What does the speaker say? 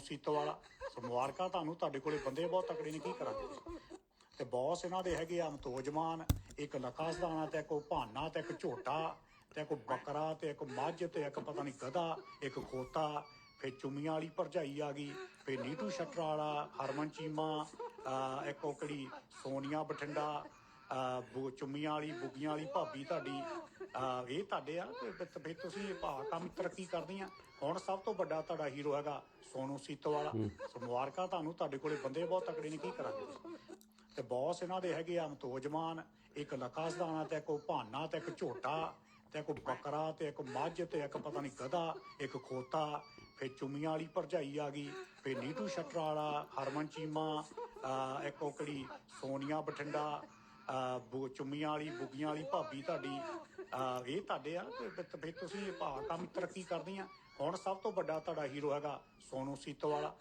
ਸੀਤੋਵਾਲ ਸੋ ਮੁਬਾਰਕਾਂ ਤੁਹਾਨੂੰ ਤੁਹਾਡੇ ਕੋਲੇ ਬੰਦੇ ਬਹੁਤ ਤਕੜੇ ਨੇ, ਕੀ ਕਰਾਂਗੇ? ਤੇ ਬੌਸ ਇਹਨਾਂ ਦੇ ਹੈਗੇ ਆ ਅਮਤੋਜਮਾਨ ਇੱਕ ਲਕਾਸਦਾਨਾ ਤੇ ਇੱਕ ਭਾਨਾ ਤੇ ਇੱਕ ਝੋਟਾ ਤੇ ਇੱਕ ਬੱਕਰਾ ਤੇ ਇੱਕ ਮੱਝ ਤੇ ਇੱਕ ਪਤਾ ਨਹੀਂ ਗਧਾ, ਇੱਕ ਖੋਤਾ। ਫਿਰ ਚੁੰਮੀਆਂ ਵਾਲੀ ਭਰਜਾਈ ਆ ਗਈ, ਫਿਰ ਨੀਟੂ ਸ਼ਟਰ ਵਾਲਾ, ਹਰਮਨ ਚੀਮਾ, ਅਹ ਇੱਕ ਉਹ ਕਿਹੜੀ, ਸੋਨੀਆ ਬਠਿੰਡਾ। ਬੁ- ਚੁੰਮੀਆਂ ਵਾਲੀ ਬੁੱਗੀਆਂ ਵਾਲੀ ਭਾਬੀ ਤੁਹਾਡੀ ਅਹ ਇਹ ਤੁਹਾਡੇ ਆ? ਤੇ ਫਿਰ- ਤੁਸੀਂ ਇਹ ਭਾ ਕੰਮ ਤਰੱਕੀ ਕਰਦੀਆਂ ਹੁਣ ਸਭ ਤੋਂ ਵੱਡਾ ਤੁਹਾਡਾ ਹੀਰੋ ਹੈਗਾ ਸੋਨੂ ਸੀਤੋਵਾਲ ਸੋ ਮੁਬਾਰਕਾਂ ਤੁਹਾਨੂੰ ਤੁਹਾਡੇ ਕੋਲੇ ਬੰਦੇ ਬਹੁਤ ਤਕੜੇ ਨੇ ਕੀ ਕਰਾਂਗੇ ਤੇ ਬੌਸ ਇਹਨਾਂ ਦੇ ਹੈਗੇ ਆ ਅਮਤੋਜਮਾਨ ਇੱਕ ਲਕਾਸਦਾਨਾ ਤੇ ਇੱਕ ਭਾਨਾ ਤੇ ਇੱਕ ਝੋਟਾ ਤੇ ਇੱਕ ਬੱਕਰਾ ਤੇ ਇੱਕ ਮੱਝ ਤੇ ਇੱਕ ਪਤਾ ਨਹੀਂ ਗਧਾ ਇੱਕ ਖੋਤਾ ਫਿਰ ਚੁੰਮੀਆਂ ਵਾਲੀ ਭਰਜਾਈ ਆ ਗਈ ਫਿਰ ਨੀਟੂ ਸ਼ਟਰ ਵਾਲਾ ਹਰਮਨ ਚੀਮਾ ਇੱਕ ਉਹ ਕਿਹੜੀ ਸੋਨੀਆ ਬਠਿੰਡਾ ਬੁ- ਚੁੰਮੀਆਂ ਵਾਲੀ, ਬੁੱਗੀਆਂ ਵਾਲੀ ਭਾਬੀ ਤੁਹਾਡੀ ਅਹ ਇਹ ਤੁਹਾਡੇ ਆ? ਤੇ ਫਿਰ- ਫਿਰ ਤੁਸੀਂ ਇਹ ਭਾ ਕੰਮ ਤਰੱਕੀ ਕਰਦੀਆਂ? ਹੁਣ ਸਭ ਤੋਂ ਵੱਡਾ ਤੁਹਾਡਾ ਹੀਰੋ ਹੈਗਾ ਸੋਨੂ ਸੀਤੋ ਵਾਲਾ।